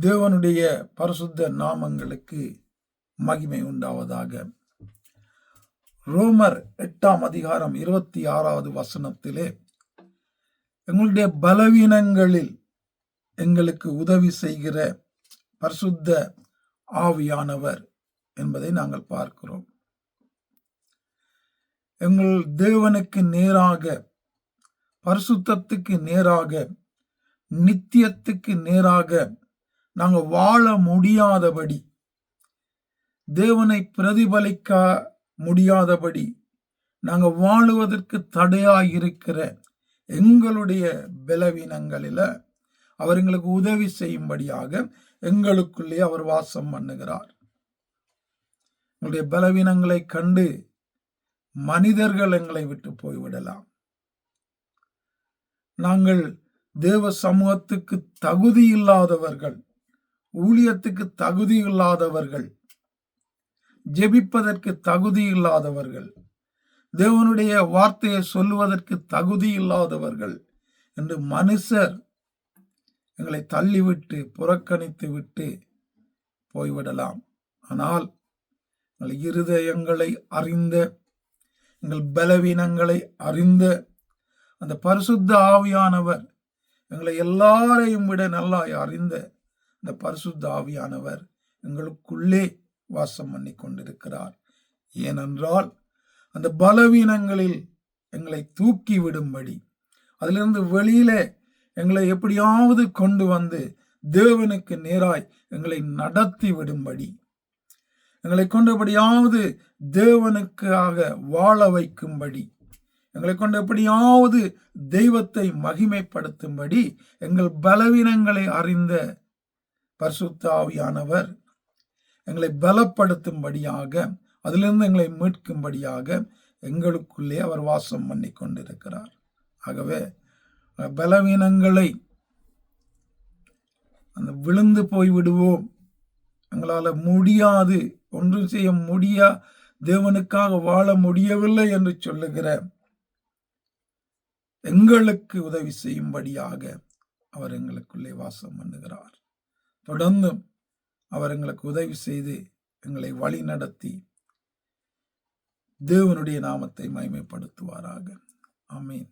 தேவனுடைய பரிசுத்த நாமங்களுக்கு மகிமை உண்டாவதாக. ரோமர் எட்டாம் அதிகாரம் இருபத்தி ஆறாவது வசனத்திலே எங்களுடைய பலவீனங்களில் எங்களுக்கு உதவி செய்கிற பரிசுத்த ஆவியானவர் என்பதை நாங்கள் பார்க்கிறோம். எங்கள் தேவனுக்கு நேராக பரிசுத்தத்துக்கு நேராக நித்தியத்துக்கு நேராக நாங்கள் வாழ முடியாதபடி தேவனை பிரதிபலிக்க முடியாதபடி நாங்கள் வாழுவதற்கு தடையாக இருக்கிற எங்களுடைய பலவீனங்களில் அவர் எங்களுக்கு உதவி செய்யும்படியாக எங்களுக்குள்ளே அவர் வாசம் பண்ணுகிறார். உங்களுடைய பலவீனங்களை கண்டு மனிதர்கள் எங்களை விட்டு போய்விடலாம். நாங்கள் தேவ சமூகத்துக்கு தகுதி இல்லாதவர்கள் ஊழியத்துக்கு தகுதி இல்லாதவர்கள். ஜெபிப்பதற்கு தகுதி இல்லாதவர்கள். தேவனுடைய வார்த்தையை சொல்லுவதற்கு தகுதி இல்லாதவர்கள் என்று மனுஷர் எங்களை தள்ளிவிட்டு புறக்கணித்து விட்டு போய்விடலாம். ஆனால் எங்கள் இருதயங்களை அறிந்த எங்கள் பலவீனங்களை அறிந்த அந்த பரிசுத்த ஆவியானவர் எங்களை எல்லாரையும் விட நல்லா அறிந்த இந்த பரிசுத்த ஆவியானவர் எங்களுக்குள்ளே வாசம் பண்ணி கொண்டிருக்கிறார். ஏனென்றால் அந்த பலவீனங்களில் எங்களை தூக்கி விடும்படி அதிலிருந்து வெளியிலே எங்களை எப்படியாவது கொண்டு வந்து தேவனுக்கு நேராய் எங்களை நடத்தி விடும்படி எங்களை கொண்டபடியாவது தேவனுக்காக வாழ வைக்கும்படி எங்களை கொண்டு எப்படியாவது தெய்வத்தை மகிமைப்படுத்தும்படி எங்கள் பலவீனங்களை அறிந்த பரிசுத்தாவியானவர் எங்களை பலப்படுத்தும்படியாக அதிலிருந்து எங்களை மீட்கும்படியாக எங்களுக்குள்ளே அவர் வாசம் பண்ணி கொண்டிருக்கிறார். ஆகவே பலவீனங்களை அந்த விழுந்து போய் விடுவோம் எங்களால் முடியாது ஒன்றும் செய்ய முடியா தேவனுக்காக வாழ முடியவில்லை என்று சொல்லுகிற எங்களுக்கு உதவி செய்யும்படியாக அவர் எங்களுக்குள்ளே வாசம் பண்ணுகிறார். தொடர்ந்தும் அவர் எங்களுக்கு உதவி செய்து எங்களை வழி நடத்தி தேவனுடைய நாமத்தை மைமைப்படுத்துவாராக அமீன்